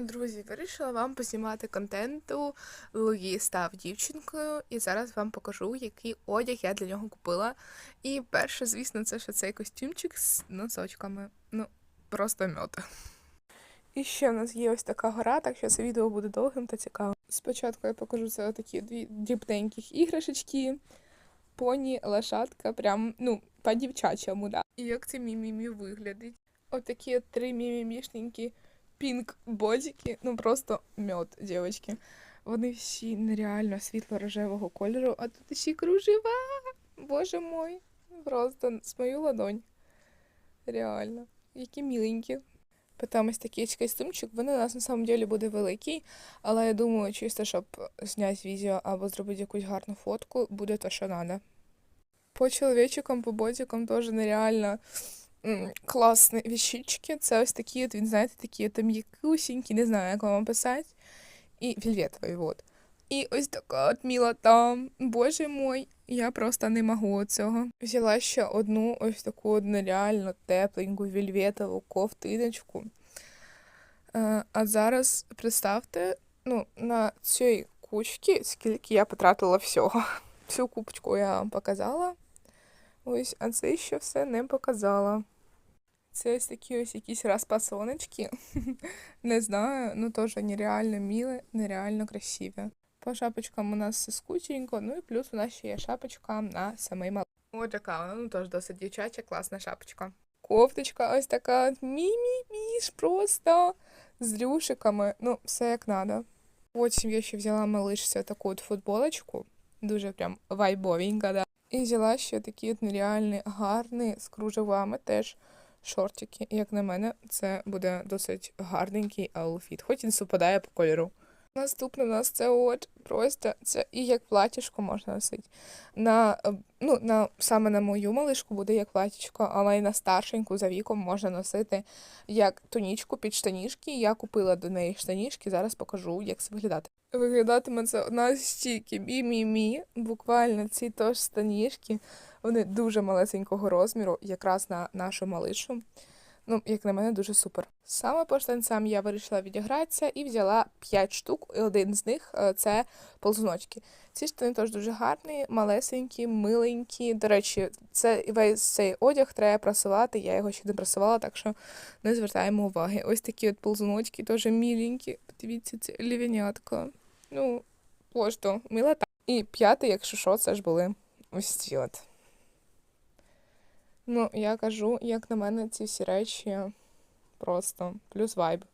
Друзі, вирішила вам познімати контенту. Луї став дівчинкою, і зараз вам покажу, який одяг я для нього купила. І перше, звісно, це що цей костюмчик з носочками. Ну, просто мьот. І ще в нас є ось така гора, так що це відео буде довгим та цікавим. Спочатку я покажу це такі дві дрібненьких іграшечки, поні, лошадка, прям, ну, по дівчачому, да. І як це мімімі виглядить. Отакі от три мімімішненькі пінк бодіки, ну просто мед, дівчатки. Вони всі нереально світло-рожевого кольору, а тут ще кружева. Боже мой, просто з мою ладонь. Реально. Які міленькі. Потім ось такий костюмчик. Він у нас на самом деле буде великий, але я думаю, чисто, щоб зняти відео або зробити якусь гарну фотку, буде то, що треба. По чоловічикам, по бодікам теж нереально класні віщички. Це ось такі, от, він, знаєте, такі от м'якусінькі, не знаю, як вам описати. І вельветовий, вот. І ось така от мілота. Боже мой, я просто не можу цього. Взяла ще одну ось таку от нереально тепленьку вельветову ковтиночку. Е, А зараз представте, ну, на цій кучці, скільки я потратила всього. Всю купочку я вам показала. Ось, а це ще все не показала. Це ось такі ось якісь розпасоночки. Не знаю, ну теж нереально милі, нереально красиві. По шапочкам у нас все скученько, ну і плюс у нас ще є шапочка на самий мал. Ось така, вона, ну теж досить дівчача, класна шапочка. Кофточка ось така мі-мі-міш, просто з рюшиками, ну, все як надо. Потім я ще взяла малишці таку от футболочку, дуже прям вайбовенька, да. І взяла ще такі нереальні гарні з кружевами теж шортики. І, як на мене, це буде досить гарненький аутфіт, хоч і не совпадає по кольору. Наступне у нас це от просто це і як платічко можна носити. На, е, ну, на, саме на мою малишку буде як платічко, але й на старшеньку за віком можна носити як тонічку під штанішки. Я купила до неї штанішки, зараз покажу, як це виглядати. Виглядатиме це настільки мі-мі-мі, буквально ці тож штанішки, вони дуже малесенького розміру, якраз на нашу малишу. Ну, як на мене, дуже супер. Саме по штанцям я вирішила відігратися і взяла 5 штук, і один з них е, це ползуночки. Ці штани теж дуже гарні, малесенькі, миленькі. До речі, це весь цей одяг треба прасувати. Я його ще не прасувала, так що не звертаємо уваги. Ось такі от ползуночки, теж міленькі. Подивіться, це лівенятко. Ну, просто милота. І п'ятий, якщо що, це ж були ось ці от. Ну, я кажу, як на мене, ці всі речі просто плюс вайб.